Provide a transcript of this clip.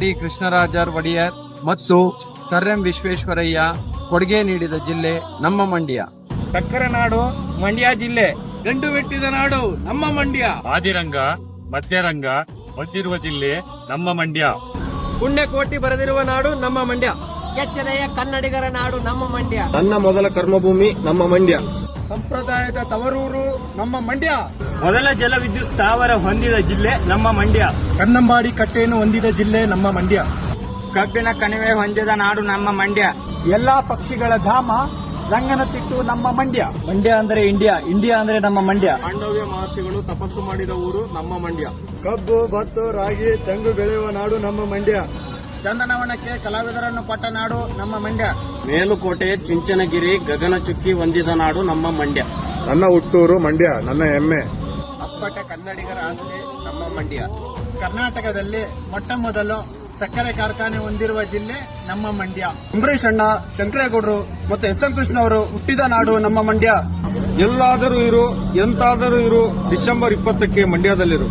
T ಕೃಷ್ಣರಾಜರ್ Wadiyar ಮತ್ತು sir M Visvesvaraya ಕೊಡುಗೆ ನೀಡಿದ ಜಿಲ್ಲೆ ನಮ್ಮ ಮಂಡ್ಯ. ಸಕ್ಕರೆ ನಾಡು ಮಂಡ್ಯ ಜಿಲ್ಲೆ. ಗಂಡು ಮೆಟ್ಟಿದ ನಾಡು ನಮ್ಮ ಮಂಡ್ಯ. ಆದಿರಂಗ ಮಧ್ಯರಂಗ ಹೊಂದಿರುವ ಜಿಲ್ಲೆ ನಮ್ಮ ಮಂಡ್ಯ. ಪುಣ್ಯಕೋಟಿ ಬರೆದಿರುವ ನಾಡು ನಮ್ಮ ಮಂಡ್ಯ. ಕೆಚ್ಚನೆಯ ಕನ್ನಡಿಗರ ನಾಡು ನಮ್ಮ ಮಂಡ್ಯ ನನ್ನ ಮೊದಲ ಕರ್ಮಭೂಮಿ ನಮ್ಮ ಮಂಡ್ಯ ಸಂಪ್ರದಾಯದ ತವರೂರು ನಮ್ಮ ಮಂಡ್ಯ ಮೊದಲ ಜಲವಿದ್ಯುತ್ ಸ್ಥಾವರ ಹೊಂದಿದ ಜಿಲ್ಲೆ ನಮ್ಮ ಮಂಡ್ಯ ಕನ್ನಂಬಾಡಿ ಕಟ್ಟೆಯನ್ನು ಹೊಂದಿದ ಜಿಲ್ಲೆ ನಮ್ಮ ಮಂಡ್ಯ ಕಬ್ಬಿನ ಕಣಿವೆ ಹೊಂದಿದ ನಾಡು ನಮ್ಮ ಮಂಡ್ಯ ಎಲ್ಲಾ ಪಕ್ಷಿಗಳ ಧಾಮ ರಂಗನತಿಟ್ಟು ನಮ್ಮ ಮಂಡ್ಯ ಮಂಡ್ಯ ಅಂದ್ರೆ ಇಂಡಿಯಾ ಇಂಡಿಯಾ ಅಂದ್ರೆ ನಮ್ಮ ಮಂಡ್ಯ ಪಾಂಡವ್ಯ ಮಹರ್ಷಿಗಳು ತಪಸ್ಸು ಮಾಡಿದ ಊರು ನಮ್ಮ ಮಂಡ್ಯ ಕಬ್ಬು ಭತ್ತು ರಾಗಿ ತೆಂಗು ಬೆಳೆಯುವ ನಾಡು ನಮ್ಮ ಮಂಡ್ಯ ಚಂದನವನಕ್ಕೆ ಕಲಾವಿದರನ್ನು ಪಟ್ಟ ನಾಡು ನಮ್ಮ ಮಂಡ್ಯ. ಮೇಲುಕೋಟೆ ಚುಂಚನಗಿರಿ ಗಗನ ಚುಕ್ಕಿ ಹೊಂದಿದ ನಾಡು ನಮ್ಮ ಮಂಡ್ಯ. ನನ್ನ ಹುಟ್ಟೂರು ಮಂಡ್ಯ ನನ್ನ ಹೆಮ್ಮೆ. ಅಪ್ಪಟ ಕನ್ನಡಿಗರ ಆಸ್ತಿ ನಮ್ಮ ಮಂಡ್ಯ. ಕರ್ನಾಟಕದಲ್ಲಿ ಮೊಟ್ಟ ಮೊದಲು ಸಕ್ಕರೆ ಕಾರ್ಖಾನೆ ಹೊಂದಿರುವ ಜಿಲ್ಲೆ ನಮ್ಮ ಮಂಡ್ಯ. ಅಂಬರೀಷ್ ಅಣ್ಣ ಶಂಕರೇಗೌಡರು ಮತ್ತು ಎಸ್ ಎಂ ಕೃಷ್ಣ ಅವರು ಹುಟ್ಟಿದ ನಾಡು ನಮ್ಮ ಮಂಡ್ಯ. ಎಲ್ಲಾದರೂ ಇರು ಎಂತಾದರೂ ಇರು ಡಿಸೆಂಬರ್ ಇಪ್ಪತ್ತಕ್ಕೆ ಮಂಡ್ಯದಲ್ಲಿರು.